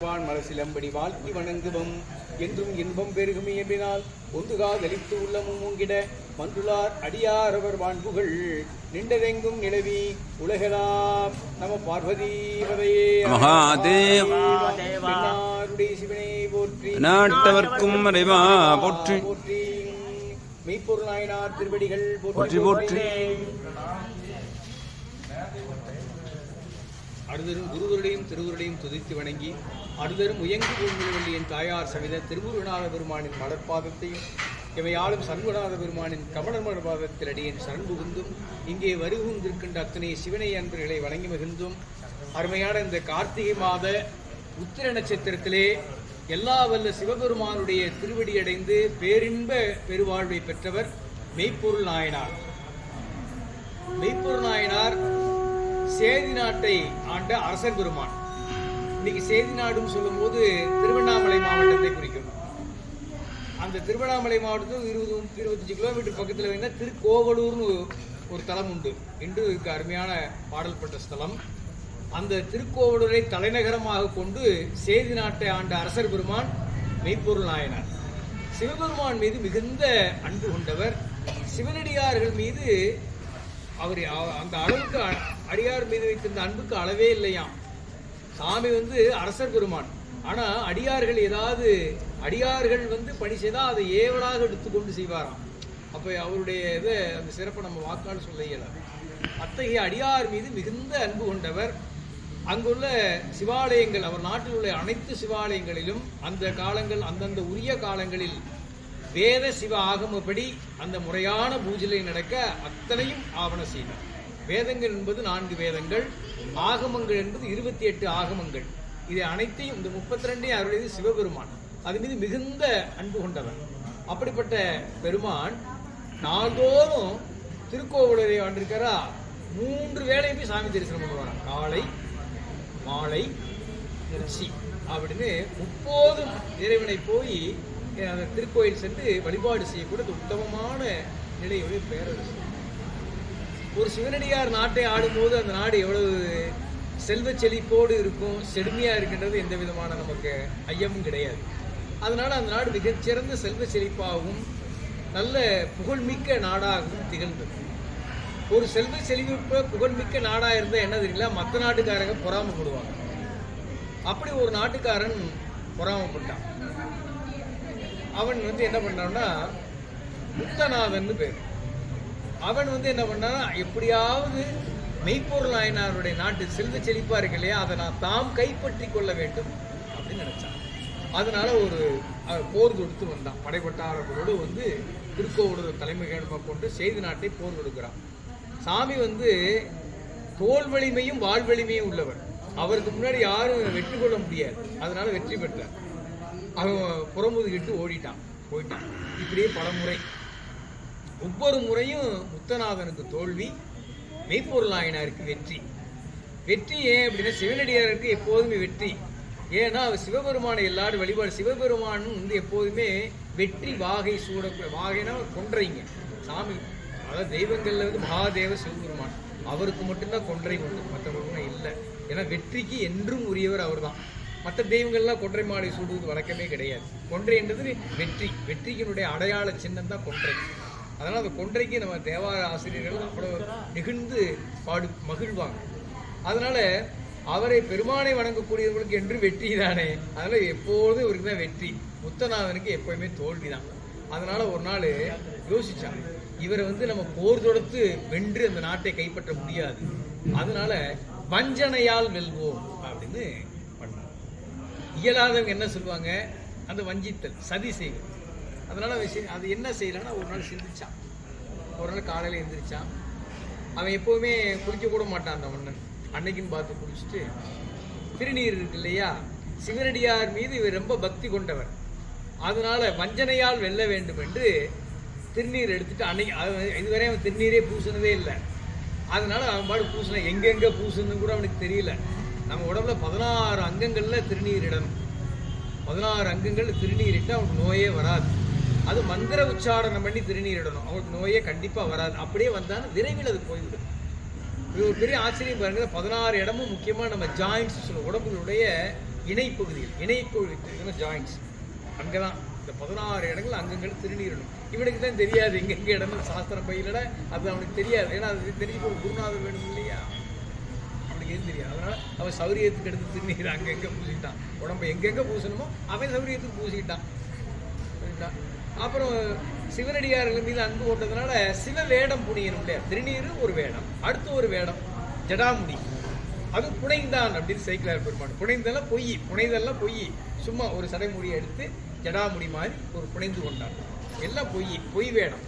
வான் மலசிலம்படி வாழ்த்தி வணங்குவம். என்றும் இன்பம் பெருகுமே என்றினால் ஒன்றுகா தலித்து உள்ளமும் மூங்கிட மன்றுளார் அடியார் அவர் வான்புகள் நின்றதெங்கும் நிலவி உலகலாம் நம பார்வதி சிவனை போற்றி. நாட்டவர்க்கும் போற்றி. மெய்ப்பொருள் நாயனார் திருவடிகள் போற்றி. போற்றி. அடுதரும் குருவருடையும் திருவருடையும் துதித்து வணங்கி அடுதரும் உயங்கு பூங்குழவள்ளியின் தாயார் சவித திருமுருகநாத பெருமானின் மலர்பாதத்தையும் இவையாளும் சண்முகநாத பெருமானின் கமலர் பாதத்தில் அடியின் சரண் புகுந்தும் இங்கே வருகுந்திருக்கின்ற அத்தனை சிவனை அன்பர்களை வணங்கி மகிழ்ந்தும் அருமையான இந்த கார்த்திகை மாத உத்திர நட்சத்திரத்திலே எல்லா வல்ல சிவபெருமானுடைய திருவடி அடைந்து பேரின்ப பெருவாழ்வை பெற்றவர் மெய்ப்பொருள் நாயனார். மெய்ப்பொருள் நாயனார் சேதி நாட்டை ஆண்ட அரசர் பெருமான். இன்னைக்கு சேதி நாடுன்னு சொல்லும்போது திருவண்ணாமலை மாவட்டத்தை குறிக்கும். அந்த திருவண்ணாமலை மாவட்டத்தில் இருபது இருபத்தஞ்சு கிலோமீட்டர் பக்கத்தில் வேணா திருக்கோவலூர்னு ஒரு தலம் உண்டு. இன்று அருமையான பாடல் பெற்ற ஸ்தலம். அந்த திருக்கோவலூரை தலைநகரமாக கொண்டு சேதி நாட்டை ஆண்ட அரசர் பெருமான் மெய்ப்பொருள் நாயனார். சிவபெருமான் மீது மிகுந்த அன்பு கொண்டவர். சிவனடியார்கள் மீது அவர் அந்த அளவுக்கு அடியார் மீது வைத்திருந்த அன்புக்கு அளவே இல்லையாம். சாமி வந்து அரசர் பெருமான். ஆனால் அடியார்கள் ஏதாவது அடியார்கள் வந்து பணி செய்தால் அதை ஏவலாக எடுத்துக்கொண்டு செய்வாராம். அப்போ அவருடைய இதை அந்த சிறப்பை நம்ம வாக்கால் சொல்ல இயலாது. அத்தகைய அடியார் மீது மிகுந்த அன்பு கொண்டவர் அங்குள்ள சிவாலயங்கள் அவர் நாட்டில் உள்ள அனைத்து சிவாலயங்களிலும் அந்த காலங்கள் அந்தந்த உரிய காலங்களில் வேத சிவ ஆகமப்படி அந்த முறையான பூஜையை நடக்க அத்தனையும் ஆவண செய்தார். வேதங்கள் என்பது நான்கு வேதங்கள் ஆகமங்கள் என்பது இருபத்தி எட்டு ஆகமங்கள். இதை அனைத்தையும் இந்த முப்பத்தி ரெண்டையும் அருளியது சிவபெருமான். அது மீது மிகுந்த அன்பு கொண்டவர். அப்படிப்பட்ட பெருமான் நாள்தோறும் திருக்கோவிலரை வந்திருக்காரா மூன்று வேலையுமே சாமி தரிசனம் பண்ணுவாராம். காலை மாலை உச்சி அப்படின்னு முப்போதும் இறைவனை போய் அந்த திருக்கோயில் சென்று வழிபாடு செய்யக்கூடிய உத்தமமான நிலையுடைய பேரரசு ஒரு சிவனடியார் நாட்டை ஆடும்போது அந்த நாடு எவ்வளவு செல்வ செழிப்போடு இருக்கும் செழுமையா இருக்கின்றது எந்த விதமான நமக்கு ஐயமும் கிடையாது. அதனால அந்த நாடு மிகச்சிறந்த செல்வ செழிப்பாகவும் நல்ல புகழ்மிக்க நாடாகவும் திகழ்ந்தது. ஒரு செல்வ செழிப்பு புகழ்மிக்க நாடா இருந்தால் என்ன தெரியல மற்ற நாட்டுக்காரங்க பொறாமப்படுவாங்க. அப்படி ஒரு நாட்டுக்காரன் பொறாமப்பட்டான் அவன் வந்து என்ன பண்ணான்னா முத்தநாதன் பேர். அவன் வந்து என்ன பண்ணானா எப்படியாவது மெய்ப்பொருள் நாயனாருடைய நாட்டு செல்வ செழிப்பா இருக்கு இல்லையா? அதை நான் தாம் கைப்பற்றி கொள்ள வேண்டும் அப்படின்னு நினைச்சான். அதனால ஒரு போர் தொடுத்து வந்தான். படைப்பட்டாரர்களோடு வந்து திருக்கோவலூர் தலைமையிடமாக கொண்டு செய்தி நாட்டை போர் தொடுக்கிறான். சாமி வந்து தோல் வலிமையும் வாழ் வலிமையும் உள்ளவர். அவருக்கு முன்னாடி யாரும் வெற்றி கொள்ள முடியாது. அதனால வெற்றி பெற்றார். அவன் புறமுதுகிட்டு ஓடிட்டான். போயிட்டான். இப்படியே பல முறை ஒவ்வொரு முறையும் முத்தநாதனுக்கு தோல்வி மெய்ப்பொருள் நாயனாருக்கு வெற்றி. வெற்றி ஏன் அப்படின்னா சிவனடியாருக்கு எப்போதுமே வெற்றி. ஏன்னா அவர் சிவபெருமானை எல்லாரும் வழிபாடு சிவபெருமானும் வந்து எப்போதுமே வெற்றி வாகை சூடக்கூடிய வாகைனா கொன்றைங்க. சாமி அதாவது தெய்வங்கள்ல வந்து மகாதேவ சிவபெருமான். அவருக்கு மட்டும்தான் கொன்றை உண்டு மற்றவர்களுக்கு இல்லை. ஏன்னா வெற்றிக்கு என்றும் உரியவர் அவர்தான். மற்ற தெய்வங்கள்லாம் கொன்றை மாலை சூடுவது வழக்கமே கிடையாது. கொன்றை என்றது வெற்றி. வெற்றியினுடைய அடையாள சின்னம் தான் கொன்றை. அதனால் அந்த கொன்றைக்கு நம்ம தேவார ஆசிரியர்கள் அவ்வளோ நெகிழ்ந்து பாடு மகிழ்வாங்க. அதனால அவரை பெருமானை வணங்கக்கூடியவர்களுக்கு என்று வெற்றி தானே. அதனால எப்போதும் இவருக்கு தான் வெற்றி. முத்தநாதனுக்கு எப்போயுமே தோல்வி தான் அதனால ஒரு நாள் யோசிச்சான் இவரை வந்து நம்ம போர் தொடுத்து வென்று அந்த நாட்டை கைப்பற்ற முடியாது. அதனால வஞ்சனையால் வெல்வோம் அப்படின்னு பண்ணாங்க. இயலாதவங்க என்ன சொல்லுவாங்க? அந்த வஞ்சித்தல் சதி செய்வது அதனால் அவன் அது என்ன செய்யலாம்னா ஒரு நாள் சிந்திச்சான். ஒரு நாள் காலையில் எழுந்திரிச்சான் அவன் எப்போவுமே குடிக்க கூட மாட்டான் அந்த மன்னன். அன்னைக்குன்னு பார்த்து குடிச்சிட்டு திருநீர் இருக்கு இல்லையா? சிவனடியார் மீது இவர் ரொம்ப பக்தி கொண்டவர் அதனால வஞ்சனையால் வெல்ல வேண்டும் என்று திருநீர் எடுத்துட்டு அன்னைக்கு இதுவரை அவன் திருநீரே பூசினதே இல்லை. அதனால அவன் பாடு பூசின எங்கெங்கே பூசுன்னு கூட அவனுக்கு தெரியல. நம்ம உடம்புல பதினாறு அங்கங்களில் திருநீர் இடணும். பதினாறு அங்கங்கள் திருநீர் இட்டு அவனுக்கு நோயே வராது. அது மந்திர உச்சாரணம் பண்ணி திருநீர் இடணும் அவனுக்கு நோயே கண்டிப்பா வராது. அப்படியே வந்தாலும் விரைவில் அது போய்விடும். இது ஒரு பெரிய ஆச்சரியம் பாருங்க. பதினாறு இடமும் முக்கியமாக நம்ம ஜாயின்ஸ் சொல்லுவோம். உடம்புகளுடைய இணைப்பகுதிகள் இணைப்பகுதி ஜாயின்ஸ் அங்கே தான் இந்த பதினாறு இடங்கள் அங்கங்கே திருநீரணும். இவனுக்கு தான் தெரியாது. எங்கெங்கே இடம்னு சாஸ்திரம் பயிலட. அது அவனுக்கு தெரியாது. ஏன்னா அது தெரிஞ்சு ஒரு குருநாதர் வேணும் இல்லையா? அவனுக்கு எதுவும் தெரியாது. அதனால் அவன் சௌரியத்துக்கு எடுத்து திருநீர் அங்கங்கே பூசிக்கிட்டான் உடம்பு எங்கெங்கே பூசணுமோ அவன் சௌரியத்துக்கு பூசிக்கிட்டான் புரியுதா? அப்புறம் சிவனடியார்கள் மீது அன்பு கொண்டதுனால சிவ வேடம் புனியணும் இல்லையா? திருநீர் ஒரு வேடம். அடுத்து ஒரு வேடம் ஜடாமுடி. அது புனைந்தான் அப்படின்னு சைக்கிளார் பெருமான். புனைந்தெல்லாம் பொய் புனைதெல்லாம் பொய். சும்மா ஒரு சடைமுடியை எடுத்து ஜடாமுடி மாதிரி ஒரு புனைந்து கொண்டான் எல்லாம் பொய் பொய் வேடம்.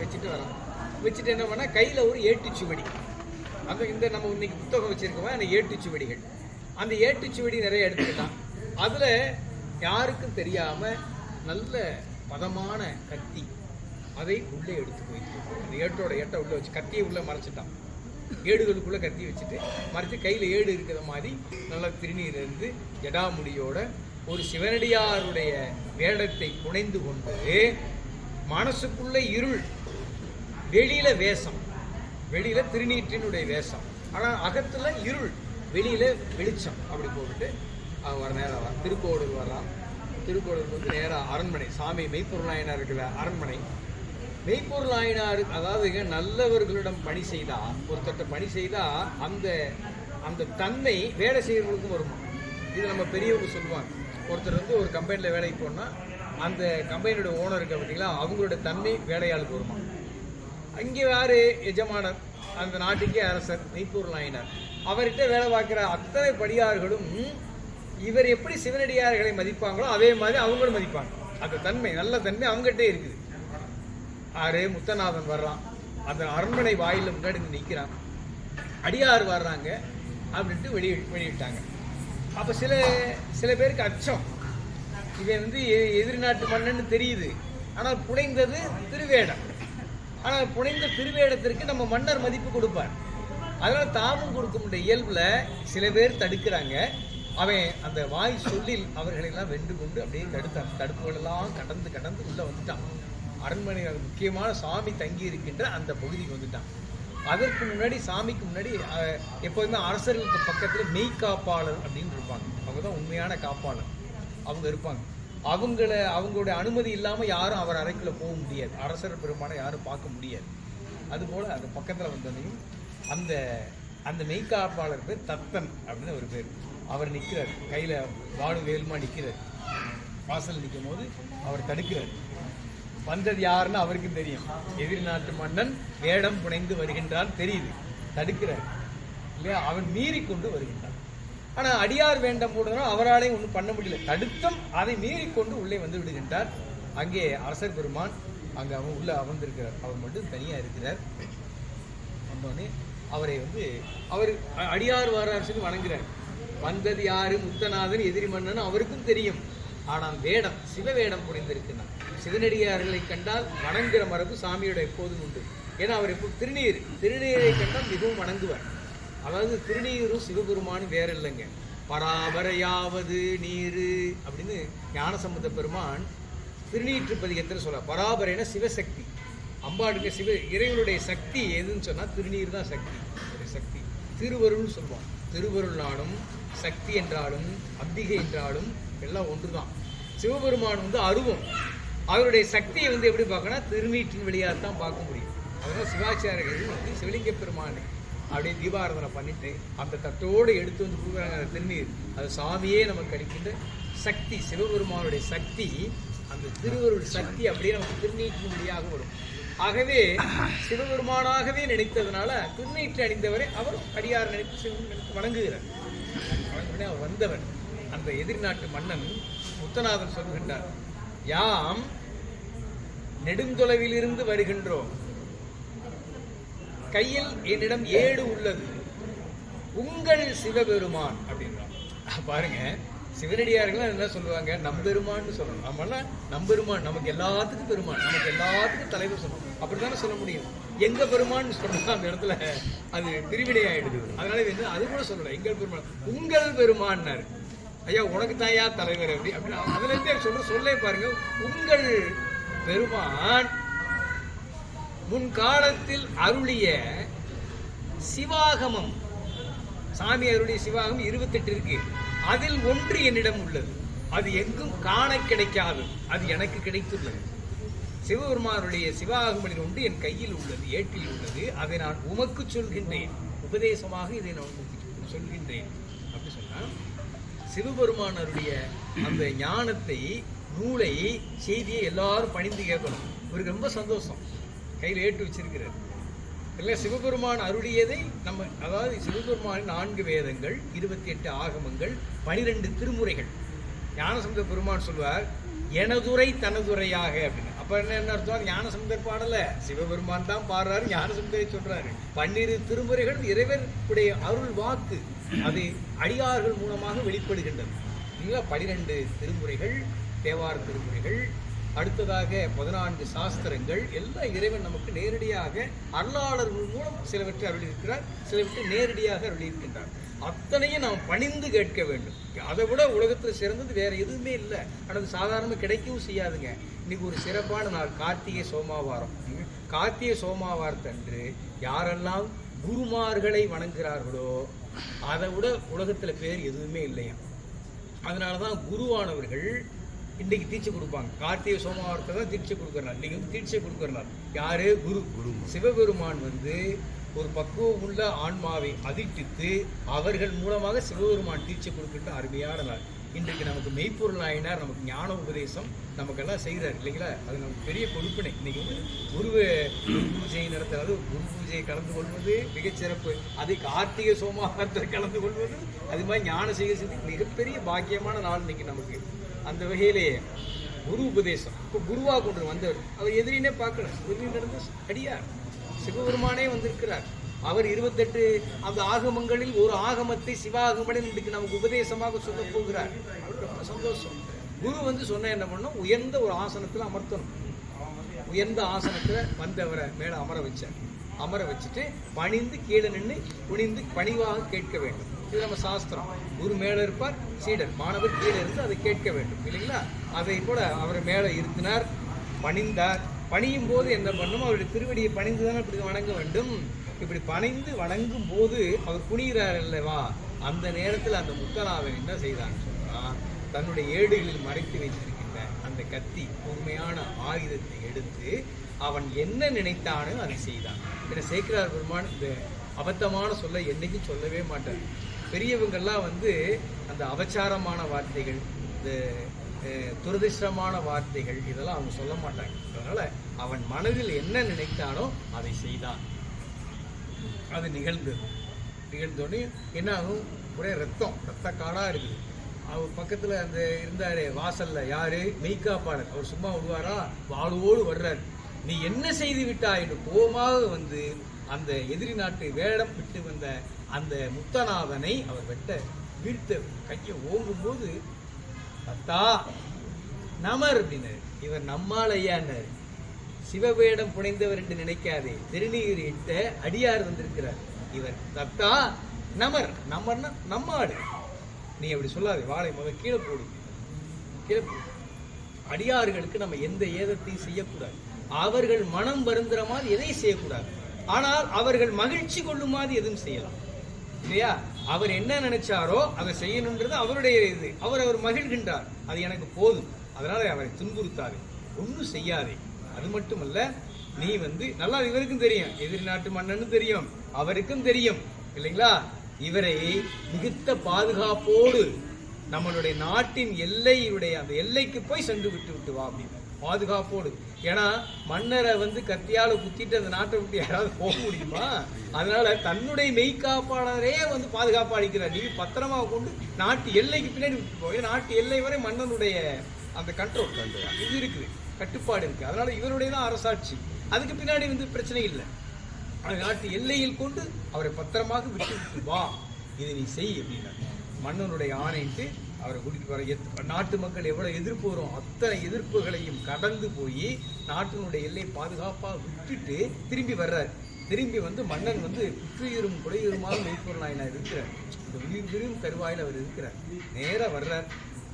வச்சுட்டு வரான். வச்சுட்டு என்ன பண்ணால் கையில் ஒரு ஏட்டுச்சுவடி. அந்த இந்த நம்ம இன்னைக்கு புத்தகம் வச்சுருக்கோமா அந்த ஏட்டுச்சுவடிகள். அந்த ஏட்டுச்சுவடி நிறைய எடுத்துக்கிட்டான். அதில் யாருக்கும் தெரியாமல் நல்ல பதமான கத்தி. அதை உள்ளே எடுத்து போயிட்டு அந்த ஏட்டோட ஏட்டை உள்ளே வச்சு கத்தியை உள்ளே மறைச்சிட்டான். ஏடுகளுக்குள்ள கத்தி வச்சுட்டு மறைச்சு கையில் ஏடு இருக்கிற மாதிரி நல்லா திருநீர் இருந்து ஜடாமுடியோட ஒரு சிவனடியாருடைய வேடத்தை புனைந்து கொண்டு மனசுக்குள்ள இருள் வெளியில வேஷம் வெளியில திருநீற்றினுடைய வேஷம். ஆனால் அகத்துல இருள் வெளியில வெளிச்சம். அப்படி போட்டுட்டு அவன் வர நேரம் வரான். வரலாம் திருக்குறளுக்கு வந்து நேராக அரண்மனை சாமி மெய்ப்பொருளாயினார் இருக்கிற அரண்மனை. மெய்ப்பொருள் நாயனார் அதாவது நல்லவர்களிடம் பணி செய்தா ஒருத்தட்ட பணி செய்தா அந்த அந்த தன்மை வேலை செய்கிறவங்களுக்கும் வருமா? இது நம்ம பெரியவங்க சொல்லுவாங்க. ஒருத்தர் வந்து ஒரு கம்பெனியில் வேலைக்கு போனால் அந்த கம்பெனியோட ஓனர் இருக்க பார்த்தீங்களா அவங்களோட தன்மை வேலையாளுக்கு வருமா? அங்கே வேறு எஜமானர் அந்த நாட்டுக்கே அரசர் மெய்ப்பொருள் ஆயினார் அவர்கிட்ட வேலை பார்க்குற அத்தனை படியார்களும் இவர் எப்படி சிவனடியார்களை மதிப்பாங்களோ அதே மாதிரி அவங்களும் மதிப்பாங்க. அந்த தன்மை நல்ல தன்மை அவங்ககிட்டே இருக்குது. ஆறு முத்தநாதன் வர்றான். அந்த அரண்மனை வாயில் முன்னாடி நிற்கிறான் அடியார் வர்றாங்க அப்படின்ட்டு வெளியே வெளியிட்டாங்க. அப்போ சில சில பேருக்கு அச்சம். இவன் வந்து எ- எதிரி மன்னன்னு தெரியுது. ஆனால் புனைந்தது திருவேடம். ஆனால் புனைந்த திருவேடத்திற்கு நம்ம மன்னர் மதிப்பு கொடுப்பார். அதனால் தாமும் கொடுக்க முடிய இயல்பில் சில பேர் தடுக்கிறாங்க. அவன் அந்த வாய் சொல்லில் அவர்களை எல்லாம் வென்று கொண்டு அப்படியே தடுத்தான் தடுப்புகளெல்லாம் கடந்து கடந்து உள்ள வந்துட்டான். அரண்மனை முக்கியமான சாமி தங்கி இருக்கின்ற அந்த பகுதிக்கு வந்துட்டான். அதற்கு முன்னாடி சாமிக்கு முன்னாடி எப்போதுமே அரசர்களுக்கு பக்கத்தில் மெய் காப்பாளர் அப்படின்னு இருப்பாங்க. அவங்க தான் உண்மையான காப்பாளர். அவங்க இருப்பாங்க. அவங்கள அவங்களுடைய அனுமதி இல்லாமல் யாரும் அவர் அறைக்குள்ளே போக முடியாது. அரசர் பெருமானை யாரும் பார்க்க முடியாது. அதுபோல் அந்த பக்கத்தில் வந்ததையும் அந்த அந்த மெய்காப்பாளர் பேர் தத்தன் அப்படின்னு ஒரு பேர். அவர் நிற்கிறார். கையில் வாடு வேலுமா நிற்கிறார். வாசல் நிற்கும் போது அவர் தடுக்கிறார். வந்தது யாருன்னு அவருக்கு தெரியும். எதிர்நாட்டு மன்னன் வேடம் புனைந்து வருகின்றான் தெரியுது. தடுக்கிறார். இல்லையா? அவன் மீறி கொண்டு வருகின்றான். ஆனால் அடியார் வேண்டம் போடுறதுனால அவராலையும் ஒன்றும் பண்ண முடியல. தடுத்தும் அதை மீறி கொண்டு உள்ளே வந்து விடுகின்றார். அங்கே அரசர் பெருமான் அங்கே அவன் உள்ளே அமர்ந்திருக்கிறார். அவர் மட்டும் தனியாக இருக்கிறார். வந்தோடனே அவரை வந்து அவர் அடியார் வாரார் சொல்லி வணங்குறார். வந்தது யாரு? முத்தநாதன் எதிரி மன்னன் அவருக்கும் தெரியும். ஆனால் வேடம் சிவ வேடம் புரிந்திருக்கிறார் சிவனடியார்களை கண்டால் வணங்குற மரபு சாமியோட எப்போதும் உண்டு. ஏன்னா அவர் எப்போ திருநீர். திருநீரை கண்டால் மிகவும் வணங்குவார். அதாவது திருநீரும் சிவபெருமானும் வேற இல்லைங்க. பராபரையாவது நீரு அப்படின்னு ஞானசம்பந்த பெருமான் திருநீற்று பதிகத்தில் சொல்ல பராபரைனா சிவசக்தி. அம்பாளுக்கு சிவ இறைவனுடைய சக்தி எதுன்னு சொன்னா திருநீர் தான் சக்தி. சக்தி. திருவருள்னு சொல்லுவான் திருவருள்னாலும் சக்தி என்றாலும் அம்பிகை என்றாலும் எல்லாம் ஒன்றுதான். சிவபெருமான் வந்து அருவம். அவருடைய சக்தியை வந்து எப்படி பார்க்கணும் திருநீற்றின் வழியாக தான் பார்க்க முடியும். அதனால் சிவாச்சாரியர்கள் வந்து சிவலிங்க பெருமான் அப்படியே தீபாராதனை பண்ணிட்டு அந்த தட்டோடு எடுத்து வந்து கொடுக்குறாங்க அந்த திருநீர். அது சாமியே நமக்கு அளிக்கின்ற சக்தி சிவபெருமானுடைய சக்தி அந்த திருவருள் சக்தி அப்படியே நமக்கு திருநீற்றின் வழியாக வரும். ஆகவே சிவபெருமானாகவே நினைத்ததுனால திருநீற்று அணிந்தவரை அவர் அடியார் நினைத்து சிவன் நினைத்து வணங்குகிறார். உடனே அவர் வந்தவர் அந்த எதிர்நாட்டு மன்னன் முத்தநாதன் சொல்கின்றார் யாம் நெடுந்தொலைவிலிருந்து வருகின்றோம். கையில் என்னிடம் ஏடு உள்ளது. உங்கள் சிவபெருமான் அப்படின்றான். பாருங்க சிவனடியார்கள் என்ன சொல்லுவாங்க? நம்பெருமான்னு சொல்லணும். நம்மளாம் நம்பெருமான் நமக்கு எல்லாத்துக்கும் பெருமான் நமக்கு எல்லாத்துக்கும் தலைவர் சொல்லணும். அப்படி தானே சொல்ல முடியும்? எங்க பெருமான்னு சொன்னா அந்த இடத்துல அது பிரிவினை ஆயிடுது அதனால வந்து அது கூட சொல்லல. எங்கள் பெருமான் உங்கள் பெருமான்னாரு. ஐயா உனக்கு தாயா தலைவர் அப்படி அப்படின்னு அதுல இருந்தே சொல்ற சொல்லே பாருங்க. உங்கள் பெருமான் முன்காலத்தில் அருளிய சிவாகமம் சாமி அருளிய சிவாகமம் இருபத்தெட்டு இருக்கு. அதில் ஒன்று என்னிடம் உள்ளது. அது எங்கும் காண கிடைக்காது. அது எனக்கு கிடைத்துள்ளது. சிவபெருமானுடைய சிவாகமனின் ஒன்று என் கையில் உள்ளது ஏட்டில் உள்ளது. அதை நான் உமக்கு சொல்கின்றேன். உபதேசமாக இதை நான் சொல்கின்றேன். அப்படி சொன்னால் சிவபெருமானருடைய அந்த ஞானத்தை நூலை செய்தியை எல்லாரும் பணிந்து கேட்கணும். இவருக்கு ரொம்ப சந்தோஷம். கையில் ஏட்டு வச்சிருக்கிறார். இல்லை சிவபெருமான் அருளியதை நம்ம அதாவது சிவபெருமானின் நான்கு வேதங்கள் இருபத்தி எட்டு ஆகமங்கள் பனிரெண்டு திருமுறைகள். ஞானசமுத பெருமான் சொல்வார் எனதுரை தனதுரையாக அப்படின்னு. அப்போ என்ன என்ன அர்த்தம்? ஞானசமுதர் பாடலை. சிவபெருமான் தான் பாடுறாரு ஞானசமுதரை சொல்கிறாரு பன்னிரு திருமுறைகள் இறைவனுடைய அருள் வாக்கு அது அடியார்கள் மூலமாக வெளிப்படுகின்றது. இல்லை பனிரெண்டு திருமுறைகள் தேவார திருமுறைகள் அடுத்ததாக பதினான்கு சாஸ்திரங்கள். எல்லாம் இறைவன் நமக்கு நேரடியாக அருளாளர்கள் மூலம் சிலவற்றை அருளியிருக்கிறார் சிலவற்றை நேரடியாக அருளியிருக்கின்றார். அத்தனையும் நாம் பணிந்து கேட்க வேண்டும். அதை விட உலகத்தில் சிறந்தது வேற எதுவுமே இல்லை. ஆனால் சாதாரணமாக கிடைக்கவும் செய்யாதுங்க. இன்னைக்கு ஒரு சிறப்பான நாள் கார்த்திகை சோமாவாரம். கார்த்திகை சோமாவாரத்தன்று யாரெல்லாம் குருமார்களை வணங்குகிறார்களோ அதை விட உலகத்தில் பேர் எதுவுமே இல்லையா? அதனால தான் குருவானவர்கள் இன்னைக்கு தீட்சை கொடுப்பாங்க. கார்த்திகை சோமவாரத்தை தான் தீட்சை கொடுக்குறாங்க இன்னைக்கு வந்து தீட்சை கொடுக்குறாங்க யாரு? குரு. குரு. சிவபெருமான் வந்து ஒரு பக்குவம் உள்ள ஆன்மாவை அதிட்டித்து அவர்கள் மூலமாக சிவபெருமான் தீட்சை கொடுக்கின்ற அருமையான நாள். இன்றைக்கு நமக்கு மெய்ப்பொருள் ஆயினார். நமக்கு ஞான உபதேசம் நமக்கெல்லாம் செய்கிறார். இல்லைங்களா? அது நமக்கு பெரிய கொடுப்பினை. இன்னைக்கு வந்து குருவை குரு பூஜை நடத்துறது குரு பூஜையை கலந்து கொள்வது மிகச்சிறப்பு அதை கார்த்திகை சோமவாரத்தில் கலந்து கொள்வது அது மாதிரி ஞான சிகிச்சை மிகப்பெரிய பாக்கியமான நாள் இன்னைக்கு நமக்கு. அந்த வகையிலேயே குரு உபதேசம். இப்போ குருவாக கொண்டு வந்தவர். அவர் எதிரினே பார்க்கல. எதிரி நடந்து அடியார். சிவபெருமானே வந்திருக்கிறார். அவர் இருபத்தெட்டு அந்த ஆகமங்களில் ஒரு ஆகமத்தை சிவாகமனில் இன்றைக்கு நமக்கு உபதேசமாக சொல்ல போகிறார். ரொம்ப சந்தோஷம். குரு வந்து சொன்ன என்ன பண்ணும்? உயர்ந்த ஒரு ஆசனத்தில் அமர்த்தணும். உயர்ந்த ஆசனத்தில் வந்தவரை மேலே அமர வச்சார். அமர வச்சுட்டு பணிந்து கீழே நின்று குனிந்து பணிவாக கேட்க வேண்டும். இது நம்ம சாஸ்திரம். குரு மேலே இருப்பார் சீடர். மாணவர் கீழே இருந்து அதை கேட்க வேண்டும். இல்லைங்களா? அதை கூட அவர் மேலே இருத்தினார் பணிந்தார். பணியும் போது என்ன பண்ணும் அவருடைய திருவடியை பணிந்து தானே இப்படி வணங்க வேண்டும். இப்படி பணிந்து வணங்கும் போது அவர் குனிகிறார் அல்லவா? அந்த நேரத்தில் அந்த முத்தலாவை என்ன செய்தான்னு சொன்னால் தன்னுடைய ஏடுகளில் மறைத்து வைத்திருக்கின்ற அந்த கத்தி பொறுமையான ஆயுதத்தை எடுத்து அவன் என்ன நினைத்தானோ அதை செய்தான். என சேக்கிரார் பெருமான் இந்த அபத்தமான சொல்ல என்னைக்கும் சொல்லவே மாட்டார். பெரியவங்கெல்லாம் வந்து அந்த அவச்சாரமான வார்த்தைகள் இந்த துரதிர்ஷ்டமான வார்த்தைகள் இதெல்லாம் அவங்க சொல்ல மாட்டாங்க. அதனால அவன் மனதில் என்ன நினைத்தானோ அதை செய்தான். அது நிகழ்ந்தது. நிகழ்ந்தோடனே என்ன ஆகும் ஒரே ரத்தம் ரத்த காடா இருக்குது. அவர் பக்கத்துல அந்த இருந்தாரு வாசல்ல யாரு? மெய்காப்பாளர். அவர் சும்மா விடுவாரா வாளோடு வர்றாரு. நீ என்ன செய்து விட்டாய்? என்று கோபமாக வந்து அந்த எதிரி நாட்டு வேடம் விட்டு வந்த அந்த முத்தநாதனை அவர் வெட்ட வீழ்த்த கையை ஓங்கும் போது அத்தா நமர் அப்படின்னாரு இவர் நம்மால் ஐயான்னாரு சிவவேடம் புனைந்தவர் என்று நினைக்காதே திருநீர் இட்ட அடியார் வந்திருக்கிறார். இவர் தத்தா நமர் நமர்னா நம்மாடு. நீ அப்படி சொல்லாதே வாழை முதல் கீழே போடு. கீழே போடு அடியார்களுக்கு நம்ம எந்த ஏதத்தையும் செய்யக்கூடாது. அவர்கள் மனம் வருந்துற மாதிரி எதையும் செய்யக்கூடாது. ஆனால் அவர்கள் மகிழ்ச்சி கொள்ளும் மாதிரி எதுவும் செய்யலாம். இல்லையா? அவர் என்ன நினைச்சாரோ அதை செய்யணுன்றது அவருடைய இது. அவர் அவர் மகிழ்கின்றார். அது எனக்கு போதும். அதனால அவரை துன்புறுத்தாது. ஒன்றும் செய்யாதே. அது மட்டுமல்ல நீ வந்து நல்லா இவருக்கும் தெரியும். எதிரி நாட்டு மன்னன்னு தெரியும். அவருக்கும் தெரியும். இல்லைங்களா? இவரை மிகுத்த பாதுகாப்போடு நம்மளுடைய நாட்டின் எல்லையுடைய அந்த எல்லைக்கு போய் சென்று விட்டு விட்டு வா அப்படின்னு. பாதுகாப்போடு. ஏன்னா மன்னரை வந்து கத்தியால குத்திட்டு அந்த நாட்டை விட்டு யாராவது போக முடியுமா? அதனால தன்னுடைய மெய்காப்பாளரே வந்து பாதுகாப்பு அளிக்கிறார். நீ பத்திரமா கொண்டு நாட்டு எல்லைக்கு பின்னாடி விட்டு போய் நாட்டு எல்லை வரை மன்னனுடைய அந்த கண்ட்ரோல். இது இருக்குது. கட்டுப்பாடு இருக்கு. அதனால இவருடைய தான் அரசாட்சி. அதுக்கு பின்னாடி வந்து பிரச்சனை இல்லை. அந்த நாட்டு எல்லையில் கொண்டு அவரை பத்திரமாக விட்டு விட்டு வா. இதை நீ செய் அப்படின்னா மன்னனுடைய ஆணையிட்டு அவரை கூட்டிட்டு வர நாட்டு மக்கள் எவ்வளவு எதிர்ப்பு வரும் அத்தனை எதிர்ப்புகளையும் கடந்து போய் நாட்டினுடைய எல்லை பாதுகாப்பாக விட்டுட்டு திரும்பி வர்றார். திரும்பி வந்து மன்னன் வந்து குற்றுயிரும் குடையுருமாக மெய்ப்பொருள் நாயனார் இருக்கிறார். இந்த உயிர் விரும் தருவாயில் அவர் இருக்கிறார். நேராக வர்றார்.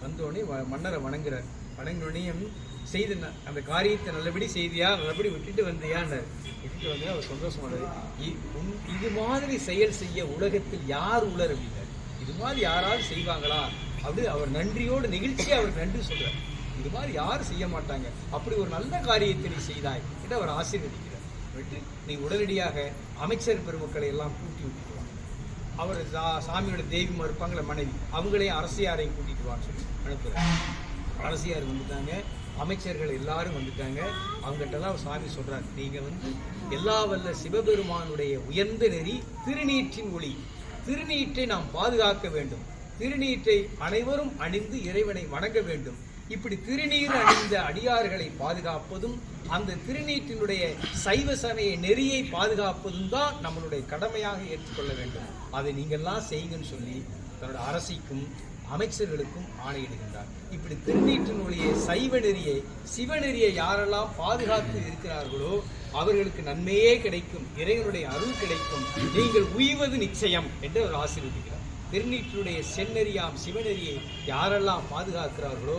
வந்தோடனே வ- மன்னரை வணங்குறார். வணங்கினோடனே செய்த அந்த காரியத்தை நல்லபடி செய்தியா நல்லபடி விட்டுட்டு வந்தியான்னார். விட்டுட்டு வந்து அவர் சந்தோஷமானது இது மாதிரி செயல் செய்ய உலகத்தில் யார் உலர் அப்படின்னார் இது மாதிரி யாராவது செய்வாங்களா? அப்படி அவர் நன்றியோடு நிகழ்ச்சியை அவர் நன்றி சொல்கிறார் இது மாதிரி யாரும் செய்ய மாட்டாங்க? அப்படி ஒரு நல்ல காரியத்தை நீ செய்தாய் என்று அவர் ஆசீர்வதிக்கிறார். விட்டு நீ உடனடியாக அமைச்சர் பெருமக்களை எல்லாம் கூட்டி விட்டுருவாங்க அவர் சா- சாமியோட தெய்வம் இருப்பாங்களே மனைவி. அவங்களையும் அரசியாரையும் கூட்டிட்டு வான்னு சொல்லி அனுப்புறாரு. அரசியார் வந்துட்டாங்க. அமைச்சர்கள் எல்லாரும் வந்துட்டாங்க. அவங்ககிட்ட தான் சாமி சொல்கிறார் நீங்கள் வந்து எல்லா வல்ல சிவபெருமானுடைய உயர்ந்த நெறி திருநீற்றின் ஒளி. திருநீற்றை நாம் பாதுகாக்க வேண்டும். திருநீற்றை அனைவரும் அணிந்து இறைவனை வணங்க வேண்டும். இப்படி திருநீர் அணிந்த அடியார்களை பாதுகாப்பதும் அந்த திருநீற்றினுடைய சைவ சமய நெறியை பாதுகாப்பதும் தான் நம்மளுடைய கடமையாக ஏற்றுக்கொள்ள வேண்டும். அதை நீங்கள்லாம் செய்யுங்கன்னு சொல்லி தன்னோட அரசிக்கும் அமைச்சர்களுக்கும் ஆணையிடுகின்றார். இப்படி திருநீற்றினுடைய சைவ நெறியை சிவநெறியை யாரெல்லாம் பாதுகாத்து இருக்கிறார்களோ அவர்களுக்கு நன்மையே கிடைக்கும் இறைவனுடைய அருள் கிடைக்கும். நீங்கள் உய்வது நிச்சயம் என்று அவர் ஆசீர்வதிக்கிறார். திருநீற்றினுடைய செந்நெறியாம் சிவநெறியை யாரெல்லாம் பாதுகாக்கிறார்களோ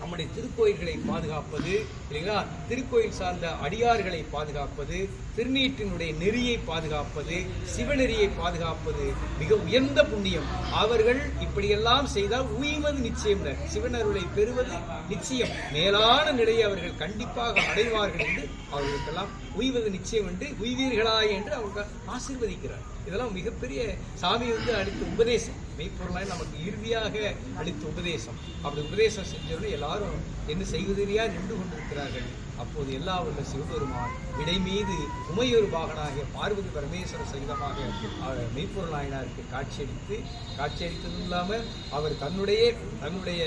நம்முடைய திருக்கோயில்களை பாதுகாப்பது இல்லைங்களா? திருக்கோயில் சார்ந்த அடியார்களை பாதுகாப்பது திருநீற்றினுடைய நெறியை பாதுகாப்பது சிவநெறியை பாதுகாப்பது மிக உயர்ந்த புண்ணியம். அவர்கள் இப்படியெல்லாம் செய்தால் உய்வது நிச்சயம் சிவனருளை பெறுவது நிச்சயம். மேலான நிலையை அவர்கள் கண்டிப்பாக அடைவார்கள் என்று அவர்களுக்கெல்லாம் உய்வது நிச்சயம் என்று உய்வீர்களா என்று அவர்கள் ஆசிர்வதிக்கிறார். இதெல்லாம் மிகப்பெரிய சாமி வந்து அளித்த உபதேசம். மெய்ப்பொருளாய் நமக்கு இறுதியாக அளித்த உபதேசம். அப்படி உபதேசம் செஞ்சவர்கள் எல்லாரும் என்ன செய்வதில்லையா நின்று கொண்டிருக்கிறார்கள். அப்போது எல்லா உள்ள சிவபெருமான் இடை மீது உமையொரு பாகனாகிய பார்வதி பரமேஸ்வர சகிதமாக அவர் மெய்ப்பொருள் நாயனாருக்கு காட்சியளித்து காட்சியளித்ததும் இல்லாமல் அவர் தன்னுடைய தன்னுடைய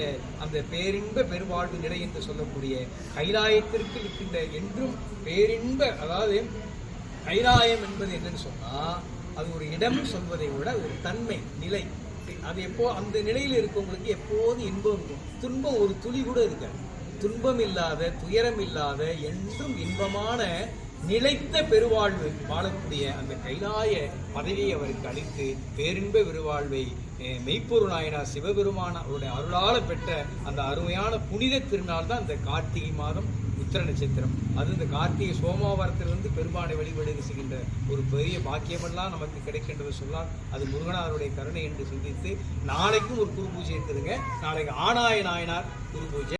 அந்த பேரின்ப பெருவாழ்வு நிலை என்று சொல்லக்கூடிய கைலாயத்திற்கு இருக்கின்ற என்றும் பேரின்ப அதாவது கைலாயம் என்பது என்னன்னு சொன்னா அது ஒரு இடம் சொல்வதை விட ஒரு தன்மை நிலை. அது எப்போ அந்த நிலையில் இருக்கவங்களுக்கு எப்போதும் இன்பம் இருக்கும் துன்பம் ஒரு துளி கூட இருக்காது. துன்பம் இல்லாத துயரம் இல்லாத என்றும் இன்பமான நிலைத்த பெருவாழ்வு வாழக்கூடிய அந்த கைலாய பதவியை அவருக்கு அளித்து பேரின்ப பெருவாழ்வை மெய்ப்பொரு நாயனார் சிவபெருமான அவருடைய அருளால பெற்ற அந்த அருமையான புனித திருநாள் தான் இந்த கார்த்திகை மாதம் உத்திர நட்சத்திரம். அது இந்த கார்த்திகை சோமவாரத்திலிருந்து பெருமானை வழிபடு செய்கின்ற ஒரு பெரிய பாக்கியமெல்லாம் நமக்கு கிடைக்கின்றது சொன்னால் அது முருகனாருடைய கருணை என்று சிந்தித்து நாளைக்கும் ஒரு குரு பூஜை இருக்குதுங்க. நாளைக்கு ஆனாய நாயனார் குரு பூஜை.